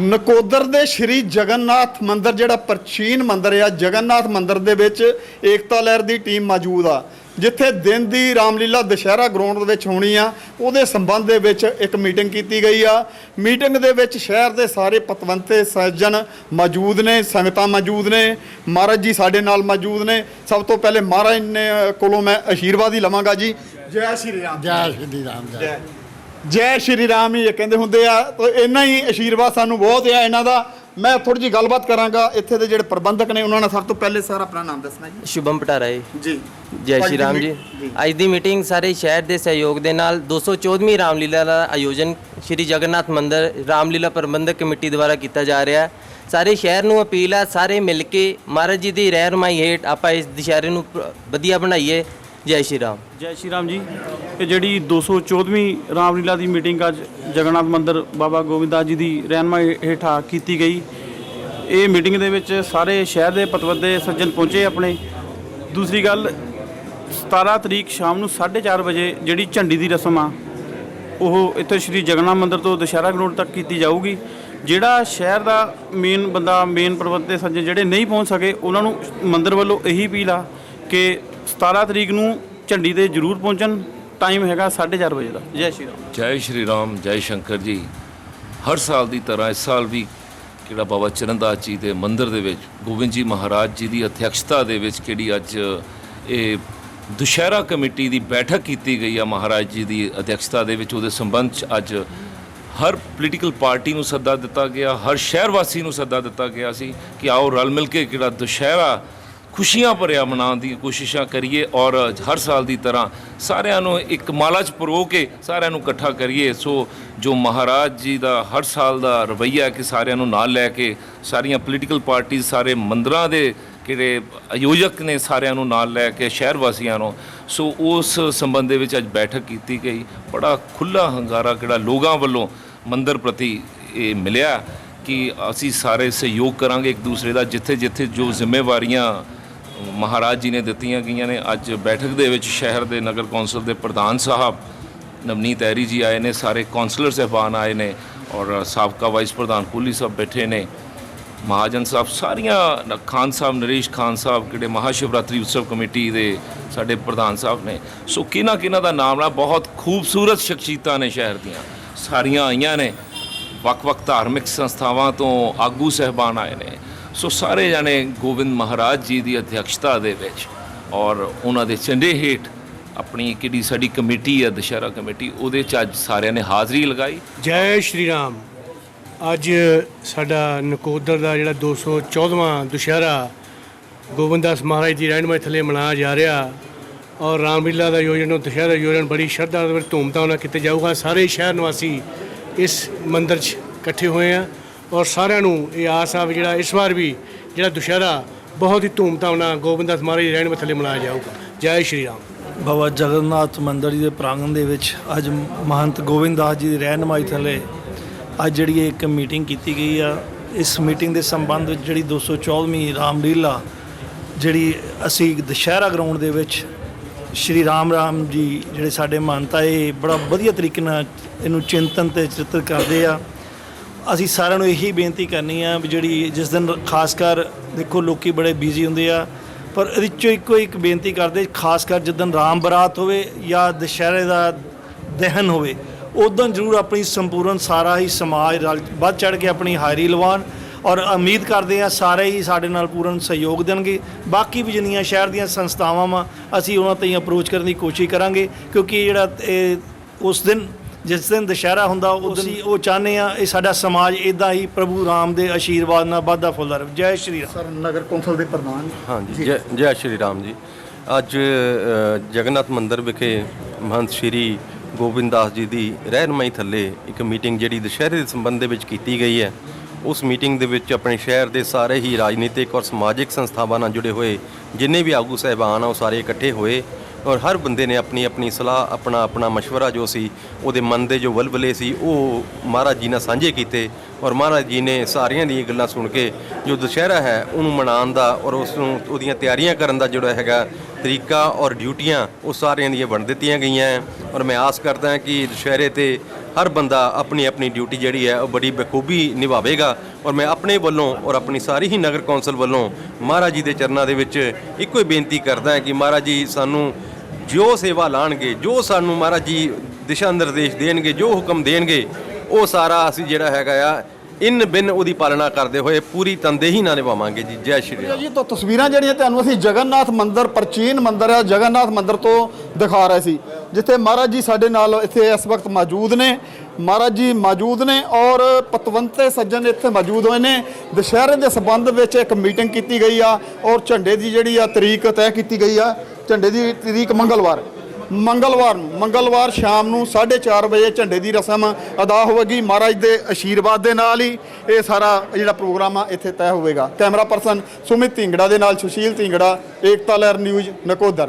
ਨਕੋਦਰ ਦੇ ਸ਼੍ਰੀ ਜਗਨਨਾਥ ਮੰਦਿਰ ਜਿਹੜਾ ਪ੍ਰਾਚੀਨ ਮੰਦਿਰ ਆ ਜਗਨਨਾਥ ਮੰਦਿਰ ਦੇ ਵਿੱਚ ਏਕਤਾ ਲਹਿਰ ਦੀ ਟੀਮ ਮੌਜੂਦ ਆ ਜਿੱਥੇ ਦਿਨ ਦੀ ਰਾਮਲੀਲਾ ਦੁਸ਼ਹਿਰਾ ਗਰਾਊਂਡ ਦੇ ਵਿੱਚ ਹੋਣੀ ਆ। ਉਹਦੇ ਸੰਬੰਧ ਦੇ ਵਿੱਚ ਇੱਕ ਮੀਟਿੰਗ ਕੀਤੀ ਗਈ ਆ। ਮੀਟਿੰਗ ਦੇ ਵਿੱਚ ਸ਼ਹਿਰ ਦੇ ਸਾਰੇ ਪਤਵੰਤੇ ਸੱਜਣ ਮੌਜੂਦ ਨੇ ਸੰਗਤਾਂ ਮੌਜੂਦ ਨੇ ਮਹਾਰਾਜ ਜੀ ਸਾਡੇ ਨਾਲ ਮੌਜੂਦ ਨੇ। ਸਭ ਤੋਂ ਪਹਿਲੇ ਮਹਾਰਾਜ ਨੇ ਕੋਲੋਂ ਮੈਂ ਆਸ਼ੀਰਵਾਦ ਹੀ ਲਵਾਂਗਾ ਜੀ। ਜੈ ਸ਼੍ਰੀ ਰਾਮ। ਜੈ ਸ਼੍ਰੀ ਰਾਮ ਜੈ। ਜੈ ਸ਼੍ਰੀ ਰਾਮ ਹੀ ਇਹ ਕਹਿੰਦੇ ਹੁੰਦੇ ਆ ਤਾਂ ਇੰਨਾ ਹੀ ਆਸ਼ੀਰਵਾਦ ਸਾਨੂੰ ਬਹੁਤ ਆ ਇਹਨਾਂ ਦਾ। ਮੈਂ ਥੋੜੀ ਜੀ ਗੱਲਬਾਤ ਕਰਾਂਗਾ ਇੱਥੇ ਦੇ ਜਿਹੜੇ ਪ੍ਰਬੰਧਕ ਨੇ ਉਹਨਾਂ ਨੇ ਸਭ ਤੋਂ ਪਹਿਲੇ ਸਰ ਆਪਣਾ ਨਾਮ ਦੱਸਣਾ ਜੀ। ਸ਼ੁਭਮ ਪਟਾਰਾ ਜੀ। ਜੀ। ਜੈ ਸ਼੍ਰੀ ਰਾਮ ਜੀ। ਅੱਜ ਦੀ ਮੀਟਿੰਗ ਸਾਰੇ ਸ਼ਹਿਰ ਦੇ ਸਹਿਯੋਗ ਦੇ ਨਾਲ 214ਵੀਂ ਰਾਮਲੀਲਾ ਦਾ ਆਯੋਜਨ ਸ਼੍ਰੀ ਜਗਨਨਾਥ ਮੰਦਿਰ ਰਾਮਲੀਲਾ ਪ੍ਰਬੰਧਕ ਕਮੇਟੀ ਦੁਆਰਾ ਕੀਤਾ ਜਾ ਰਿਹਾ ਹੈ। ਸਾਰੇ ਸ਼ਹਿਰ ਨੂੰ ਅਪੀਲ ਹੈ ਸਾਰੇ ਮਿਲ ਕੇ ਮਹਾਰਾਜ ਜੀ ਦੀ ਰਹਿਨਮਾਈ ਹੇਠ ਆਪਾਂ ਇਸ ਦੁਸ਼ਹਿਰੇ ਨੂੰ ਵਧੀਆ ਬਣਾਈਏ। ਜੈ ਸ਼੍ਰੀ ਰਾਮ। ਜੈ ਸ਼੍ਰੀ ਰਾਮ ਜੀ। ਇਹ ਜਿਹੜੀ 214ਵੀਂ ਰਾਮਲੀਲਾ ਦੀ ਮੀਟਿੰਗ ਅੱਜ ਜਗਨਨਾਥ ਮੰਦਿਰ ਬਾਬਾ ਗੋਬਿੰਦਾਸ ਜੀ ਦੀ ਰਹਿਨਮਾਈ ਹੇਠਾਂ ਕੀਤੀ ਗਈ। ਇਹ ਮੀਟਿੰਗ ਦੇ ਵਿੱਚ ਸਾਰੇ ਸ਼ਹਿਰ ਦੇ ਪਤਵੰਤੇ ਸੱਜਣ ਪਹੁੰਚੇ ਆਪਣੇ। ਦੂਸਰੀ ਗੱਲ 17 ਤਰੀਕ ਸ਼ਾਮ ਨੂੰ 4:30 ਵਜੇ ਜਿਹੜੀ ਝੰਡੀ ਦੀ ਰਸਮ ਆ, ਉਹ ਇੱਥੇ ਸ਼੍ਰੀ ਜਗਨਨਾਥ ਮੰਦਿਰ ਤੋਂ ਦੁਸ਼ਹਿਰਾ ਗਰਾਊਂਡ ਤੱਕ ਕੀਤੀ ਜਾਊਗੀ। ਜਿਹੜਾ ਸ਼ਹਿਰ ਦਾ ਮੇਨ ਬੰਦਾ ਮੇਨ ਪ੍ਰਬੰਧਕ ਸੱਜਣ ਜਿਹੜੇ ਨਹੀਂ ਪਹੁੰਚ ਸਕੇ, ਉਹਨਾਂ ਨੂੰ ਮੰਦਿਰ ਵੱਲੋਂ ਇਹੀ ਅਪੀਲ ਆ ਕਿ 17 ਤਰੀਕ ਨੂੰ ਝੰਡੀ ਤੇ ਜ਼ਰੂਰ ਪਹੁੰਚਣ ਟਾਈਮ ਹੈਗਾ 4:30 ਵਜੇ ਦਾ। ਜੈ ਸ਼੍ਰੀ ਰਾਮ। ਜੈ ਸ਼੍ਰੀ ਰਾਮ ਜੈ ਸ਼ੰਕਰ ਜੀ। ਹਰ ਸਾਲ ਦੀ ਤਰ੍ਹਾਂ ਇਸ ਸਾਲ ਵੀ ਕਿਹੜਾ ਬਾਬਾ ਚਰਨਦਾਸ ਜੀ ਦੇ ਮੰਦਿਰ ਦੇ ਵਿੱਚ ਗੋਬਿੰਦ ਜੀ ਮਹਾਰਾਜ ਜੀ ਦੀ ਅਧਿਕਸ਼ਤਾ ਦੇ ਵਿੱਚ ਕਿਹੜੀ ਅੱਜ ਇਹ ਦੁਸ਼ਹਿਰਾ ਕਮੇਟੀ ਦੀ ਬੈਠਕ ਕੀਤੀ ਗਈ ਆ ਮਹਾਰਾਜ ਜੀ ਦੀ ਅਧਿਕਸ਼ਤਾ ਦੇ ਵਿੱਚ। ਉਹਦੇ ਸੰਬੰਧ ਚ ਅੱਜ ਹਰ ਪੋਲੀਟੀਕਲ ਪਾਰਟੀ ਨੂੰ ਸੱਦਾ ਦਿੱਤਾ ਗਿਆ ਹਰ ਸ਼ਹਿਰ ਵਾਸੀ ਨੂੰ ਸੱਦਾ ਦਿੱਤਾ ਗਿਆ ਸੀ ਕਿ ਆਓ ਰਲ ਮਿਲ ਕੇ ਕਿਹੜਾ ਦੁਸ਼ਹਿਰਾ ਖੁਸ਼ੀਆਂ ਭਰਿਆ ਮਨਾਉਣ ਦੀ ਕੋਸ਼ਿਸ਼ਾਂ ਕਰੀਏ ਔਰ ਹਰ ਸਾਲ ਦੀ ਤਰ੍ਹਾਂ ਸਾਰਿਆਂ ਨੂੰ ਇੱਕ ਮਾਲਾ 'ਚ ਪਰੋ ਕੇ ਸਾਰਿਆਂ ਨੂੰ ਇਕੱਠਾ ਕਰੀਏ। ਸੋ ਜੋ ਮਹਾਰਾਜ ਜੀ ਦਾ ਹਰ ਸਾਲ ਦਾ ਰਵੱਈਆ ਕਿ ਸਾਰਿਆਂ ਨੂੰ ਨਾਲ ਲੈ ਕੇ ਸਾਰੀਆਂ ਪੋਲੀਟੀਕਲ ਪਾਰਟੀ ਸਾਰੇ ਮੰਦਰਾਂ ਦੇ ਕਿਹੜੇ ਆਯੋਜਕ ਨੇ ਸਾਰਿਆਂ ਨੂੰ ਨਾਲ ਲੈ ਕੇ ਸ਼ਹਿਰ ਵਾਸੀਆਂ ਨੂੰ। ਸੋ ਉਸ ਸੰਬੰਧ ਦੇ ਵਿੱਚ ਅੱਜ ਬੈਠਕ ਕੀਤੀ ਗਈ। ਬੜਾ ਖੁੱਲਾ ਹੰਗਾਰਾ ਕਿਹੜਾ ਲੋਕਾਂ ਵੱਲੋਂ ਮੰਦਰ ਪ੍ਰਤੀ ਇਹ ਮਿਲਿਆ ਕਿ ਅਸੀਂ ਸਾਰੇ ਸਹਿਯੋਗ ਕਰਾਂਗੇ ਇੱਕ ਦੂਸਰੇ ਦਾ ਜਿੱਥੇ ਜਿੱਥੇ ਜੋ ਜ਼ਿੰਮੇਵਾਰੀਆਂ ਮਹਾਰਾਜ ਜੀ ਨੇ ਦਿੱਤੀਆਂ ਗਈਆਂ ਨੇ। ਅੱਜ ਬੈਠਕ ਦੇ ਵਿੱਚ ਸ਼ਹਿਰ ਦੇ ਨਗਰ ਕੌਂਸਲ ਦੇ ਪ੍ਰਧਾਨ ਸਾਹਿਬ ਨਵਨੀਤ ਐਰੀ ਜੀ ਆਏ ਨੇ, ਸਾਰੇ ਕੌਂਸਲਰ ਸਾਹਿਬਾਨ ਆਏ ਨੇ ਔਰ ਸਾਬਕਾ ਵਾਈਸ ਪ੍ਰਧਾਨ ਕੋਹਲੀ ਸਾਹਿਬ ਬੈਠੇ ਨੇ। ਮਹਾਜਨ ਸਾਹਿਬ, ਸਾਰੀਆਂ ਖਾਨ ਸਾਹਿਬ, ਨਰੇਸ਼ ਖਾਨ ਸਾਹਿਬ, ਕਿਹੜੇ ਮਹਾਸ਼ਿਵਰਾਤਰੀ ਉਤਸਵ ਕਮੇਟੀ ਦੇ ਸਾਡੇ ਪ੍ਰਧਾਨ ਸਾਹਿਬ ਨੇ। ਸੋ ਕਿਹਨਾਂ ਕਿਹਨਾਂ ਦਾ ਨਾਮ ਨਾ ਬਹੁਤ ਖੂਬਸੂਰਤ ਸ਼ਖਸੀਅਤਾਂ ਨੇ ਸ਼ਹਿਰ ਦੀਆਂ। ਸਾਰੀਆਂ ਆਈਆਂ ਨੇ। ਵੱਖ-ਵੱਖ ਧਾਰਮਿਕ ਸੰਸਥਾਵਾਂ ਤੋਂ ਆਗੂ ਸਹਿਬਾਨ ਆਏ ਨੇ। ਸੋ ਸਾਰੇ ਜਾਣੇ ਗੋਬਿੰਦ ਮਹਾਰਾਜ ਜੀ ਦੀ ਅਧਿਕਸ਼ਤਾ ਦੇ ਵਿੱਚ ਔਰ ਉਹਨਾਂ ਦੇ ਝੰਡੇ ਹੇਠ ਆਪਣੀ ਕਿਹੜੀ ਸਾਡੀ ਕਮੇਟੀ ਹੈ ਦੁਸ਼ਹਿਰਾ ਕਮੇਟੀ, ਉਹਦੇ ਚ ਅੱਜ ਸਾਰਿਆਂ ਨੇ ਹਾਜ਼ਰੀ ਲਗਾਈ। ਜੈ ਸ਼੍ਰੀ ਰਾਮ। ਅੱਜ ਸਾਡਾ ਨਕੋਦਰ ਦਾ ਜਿਹੜਾ 214ਵਾਂ ਦੁਸ਼ਹਿਰਾ ਗੋਬਿੰਦਾਸ ਮਹਾਰਾਜ ਦੀ ਰਹਿਨਮਾਈ ਥੱਲੇ ਮਨਾਇਆ ਜਾ ਰਿਹਾ ਔਰ ਰਾਮਲੀਲਾ ਦਾ ਯੋਜਨ ਉਹ ਦੁਸ਼ਹਿਰਾ ਦਾ ਬੜੀ ਸ਼ਰਧਾ ਦੇ ਧੂਮਧਾਮ ਨਾਲ ਕੀਤਾ ਜਾਊਗਾ। ਸਾਰੇ ਸ਼ਹਿਰ ਨਿਵਾਸੀ ਇਸ ਮੰਦਰ 'ਚ ਇਕੱਠੇ ਹੋਏ ਆ। ਔਰ ਸਾਰਿਆਂ ਨੂੰ ਇਹ ਆਸ ਆ ਵੀ ਜਿਹੜਾ ਇਸ ਵਾਰ ਵੀ ਜਿਹੜਾ ਦੁਸ਼ਹਿਰਾ, ਬਹੁਤ ਹੀ ਧੂਮਧਾਮ ਨਾਲ ਗੋਬਿੰਦਦਾਸ ਮਹਾਰਾਜ ਦੀ ਰਹਿਨਮਾਈ ਥੱਲੇ ਮਨਾਇਆ ਜਾਊਗਾ। ਜੈ ਸ਼੍ਰੀ ਰਾਮ। ਬਾਬਾ ਜਗਨਨਾਥ ਮੰਦਿਰ ਜੀ ਦੇ ਪ੍ਰਾਂਗਣ ਦੇ ਵਿੱਚ ਅੱਜ ਮਹੰਤ ਗੋਬਿੰਦਦਾਸ ਜੀ ਦੀ ਰਹਿਨਮਾਈ ਥੱਲੇ ਅੱਜ ਜਿਹੜੀ ਇੱਕ ਮੀਟਿੰਗ ਕੀਤੀ ਗਈ ਆ। ਇਸ ਮੀਟਿੰਗ ਦੇ ਸੰਬੰਧ ਵਿੱਚ ਜਿਹੜੀ 214ਵੀਂ ਰਾਮਲੀਲਾ ਜਿਹੜੀ ਅਸੀਂ ਦੁਸ਼ਹਿਰਾ ਗਰਾਊਂਡ ਦੇ ਵਿੱਚ ਸ਼੍ਰੀ ਰਾਮ ਰਾਮ ਜੀ, ਜਿਹੜੇ ਸਾਡੇ ਮਹੰਤਾ ਇਹ ਬੜਾ ਵਧੀਆ ਤਰੀਕੇ ਨਾਲ ਇਹਨੂੰ ਚਿੰਤਨ ਤੇ ਚਿੱਤਰ ਕਰਦੇ ਆ। ਅਸੀਂ ਸਾਰਿਆਂ ਨੂੰ ਇਹੀ ਬੇਨਤੀ ਕਰਨੀ ਆ ਵੀ ਜਿਹੜੀ ਜਿਸ ਦਿਨ ਖਾਸ ਕਰ ਦੇਖੋ ਲੋਕੀ ਬੜੇ ਬਿਜ਼ੀ ਹੁੰਦੇ ਆ, ਪਰ ਇਹਦੇ ਚੋਂ ਇੱਕੋ ਇੱਕ ਬੇਨਤੀ ਕਰਦੇ, ਖਾਸ ਕਰ ਜਿੱਦਣ ਰਾਮ ਬਰਾਤ ਹੋਵੇ ਜਾਂ ਦੁਸ਼ਹਿਰੇ ਦਾ ਦਹਨ ਹੋਵੇ ਉਦੋਂ ਜ਼ਰੂਰ ਆਪਣੀ ਸੰਪੂਰਨ ਸਾਰਾ ਹੀ ਸਮਾਜ ਰਲ ਵੱਧ ਚੜ ਕੇ ਆਪਣੀ ਹਾਜ਼ਰੀ ਲਵਾਉਣ ਔਰ ਉਮੀਦ ਕਰਦੇ ਆ ਸਾਰੇ ਹੀ ਸਾਡੇ ਨਾਲ ਪੂਰਨ ਸਹਿਯੋਗ ਦੇਣਗੇ। ਬਾਕੀ ਵੀ ਜਿੰਨੀਆਂ ਸ਼ਹਿਰ ਦੀਆਂ ਸੰਸਥਾਵਾਂ ਵਾ, ਅਸੀਂ ਉਹਨਾਂ ਤਾਈਂ ਅਪਰੋਚ ਕਰਨ ਦੀ ਕੋਸ਼ਿਸ਼ ਕਰਾਂਗੇ ਕਿਉਂਕਿ ਇਹ ਜਿਹੜਾ ਇਹ ਉਸ ਦਿਨ ਜਿਸ ਦਿਨ ਦੁਸ਼ਹਿਰਾ ਹੁੰਦਾ ਉਸ ਦਿਨ ਉਹ ਚਾਹੁੰਦੇ ਆ ਇਹ ਸਾਡਾ ਸਮਾਜ ਇਦਾਂ ਹੀ ਪ੍ਰਭੂ ਰਾਮ ਦੇ ਆਸ਼ੀਰਵਾਦ ਨਾਲ ਵੱਧਦਾ ਫੁੱਲਦਾ ਰਹੇ। ਜੈ ਸ਼੍ਰੀ ਰਾਮ। ਸਰ ਨਗਰ ਕੌਂਸਲ ਦੇ ਪ੍ਰਧਾਨ ਹਾਂਜੀ ਜੈ ਜੈ ਸ਼੍ਰੀ ਰਾਮ ਜੀ। ਅੱਜ ਜਗਨਨਾਥ ਮੰਦਿਰ ਵਿਖੇ ਮਹੰਤ ਸ਼੍ਰੀ ਗੋਬਿੰਦ ਦਾਸ ਜੀ ਦੀ ਰਹਿਨਮਾਈ ਥੱਲੇ ਇੱਕ ਮੀਟਿੰਗ ਜਿਹੜੀ ਦੁਸ਼ਹਿਰੇ ਦੇ ਸੰਬੰਧ ਦੇ ਵਿੱਚ ਕੀਤੀ ਗਈ ਹੈ। ਉਸ ਮੀਟਿੰਗ ਦੇ ਵਿੱਚ ਆਪਣੇ ਸ਼ਹਿਰ ਦੇ ਸਾਰੇ ਹੀ ਰਾਜਨੀਤਿਕ ਔਰ ਸਮਾਜਿਕ ਸੰਸਥਾਵਾਂ ਨਾਲ ਜੁੜੇ ਹੋਏ ਜਿੰਨੇ ਵੀ ਆਗੂ ਸਹਿਬਾਨ ਆ ਉਹ ਸਾਰੇ ਇਕੱਠੇ ਹੋਏ। ਔਰ ਹਰ ਬੰਦੇ ਨੇ ਆਪਣੀ ਆਪਣੀ ਸਲਾਹ ਆਪਣਾ ਆਪਣਾ مشورہ ਜੋ ਸੀ ਉਹਦੇ ਮਨ ਦੇ ਜੋ ਵਲਵਲੇ ਸੀ ਉਹ ਮਹਾਰਾਜ ਜੀ ਨਾਲ ਸਾਂਝੇ ਕੀਤੇ ਔਰ ਮਹਾਰਾਜ ਜੀ ਨੇ ਸਾਰੀਆਂ ਦੀਆਂ ਗੱਲਾਂ ਸੁਣ ਕੇ ਜੋ ਦੁਸ਼ਹਿਰਾ ਹੈ ਉਹਨੂੰ ਮਨਾਉਣ ਦਾ ਔਰ ਉਸ ਨੂੰ ਉਹਦੀਆਂ ਤਿਆਰੀਆਂ ਕਰਨ ਦਾ ਜਿਹੜਾ ਹੈਗਾ ਤਰੀਕਾ ਔਰ ਡਿਊਟੀਆਂ ਉਹ ਸਾਰਿਆਂ ਦੀਆਂ ਵੰਡ ਦਿੱਤੀਆਂ ਗਈਆਂ ਹੈ ਔਰ ਮੈਂ ਆਸ ਕਰਦਾ ਹਾਂ ਕਿ ਦੁਸ਼ਹਿਰੇ ਤੇ ਹਰ ਬੰਦਾ ਆਪਣੀ ਆਪਣੀ ਡਿਊਟੀ ਜਿਹੜੀ ਹੈ ਉਹ ਬੜੀ ਬਖੂਬੀ ਨਿਭਾਵੇਗਾ ਔਰ ਮੈਂ ਆਪਣੇ ਵੱਲੋਂ ਔਰ ਆਪਣੀ ਸਾਰੀ ਹੀ ਨਗਰ ਕੌਂਸਲ ਵੱਲੋਂ ਮਹਾਰਾਜ ਜੀ ਦੇ ਚਰਨਾਂ ਦੇ ਵਿੱਚ ਇੱਕੋ ਹੀ ਬੇਨਤੀ ਕਰਦਾ ਹਾਂ ਕਿ ਮਹਾਰਾਜ ਜੀ ਸਾਨੂੰ ਜੋ ਸੇਵਾ ਲਾਣਗੇ ਜੋ ਸਾਨੂੰ ਮਹਾਰਾਜ ਜੀ ਦਿਸ਼ਾ ਨਿਰਦੇਸ਼ ਦੇਣਗੇ ਜੋ ਹੁਕਮ ਦੇਣਗੇ ਉਹ ਸਾਰਾ ਅਸੀਂ ਜਿਹੜਾ ਹੈਗਾ ਆ ਇਨ ਬਿਨ ਉਹਦੀ ਪਾਲਣਾ ਕਰਦੇ ਹੋਏ ਪੂਰੀ ਤਨਦੇਹੀ ਨਾਲ ਨਿਭਾਵਾਂਗੇ ਜੀ। ਜੈ ਸ਼੍ਰੀ ਰਾਮ। ਜੀ ਤੋਂ ਤਸਵੀਰਾਂ ਜਿਹੜੀਆਂ ਤੁਹਾਨੂੰ ਅਸੀਂ ਜਗਨਨਾਥ ਮੰਦਿਰ ਪ੍ਰਾਚੀਨ ਮੰਦਿਰ ਹੈ ਜਗਨਨਾਥ ਮੰਦਿਰ ਤੋਂ ਦਿਖਾ ਰਹੇ ਸੀ। ਜਿੱਥੇ ਮਹਾਰਾਜ ਜੀ ਸਾਡੇ ਨਾਲ ਇੱਥੇ ਇਸ ਵਕਤ ਮੌਜੂਦ ਨੇ। ਮਹਾਰਾਜ ਜੀ ਮੌਜੂਦ ਨੇ ਔਰ ਪਤਵੰਤੇ ਸੱਜਣ ਇੱਥੇ ਮੌਜੂਦ ਹੋਏ ਨੇ। ਦੁਸ਼ਹਿਰੇ ਦੇ ਸੰਬੰਧ ਵਿੱਚ ਇੱਕ ਮੀਟਿੰਗ ਕੀਤੀ ਗਈ ਆ ਔਰ ਝੰਡੇ ਦੀ ਜਿਹੜੀ ਆ ਤਰੀਕ ਤੈਅ ਕੀਤੀ ਗਈ ਆ। ਝੰਡੇ ਦੀ ਤਰੀਕ ਮੰਗਲਵਾਰ। ਮੰਗਲਵਾਰ ਨੂੰ, ਮੰਗਲਵਾਰ ਸ਼ਾਮ ਨੂੰ 4:30 ਵਜੇ ਝੰਡੇ ਦੀ ਰਸਮ ਅਦਾ ਹੋਵੇਗੀ। ਮਹਾਰਾਜ ਦੇ ਅਸ਼ੀਰਵਾਦ ਦੇ ਨਾਲ ਹੀ ਇਹ ਸਾਰਾ ਜਿਹੜਾ ਪ੍ਰੋਗਰਾਮ ਆ, ਇੱਥੇ ਤੈਅ ਹੋਵੇਗਾ। ਕੈਮਰਾ ਪਰਸਨ ਸੁਮਿਤ ਢਿੰਗੜਾ ਦੇ ਨਾਲ ਸੁਸ਼ੀਲ ਢਿੰਗੜਾ, ਏਕਤਾ ਲਹਿਰ ਨਿਊਜ਼ ਨਕੋਦਰ।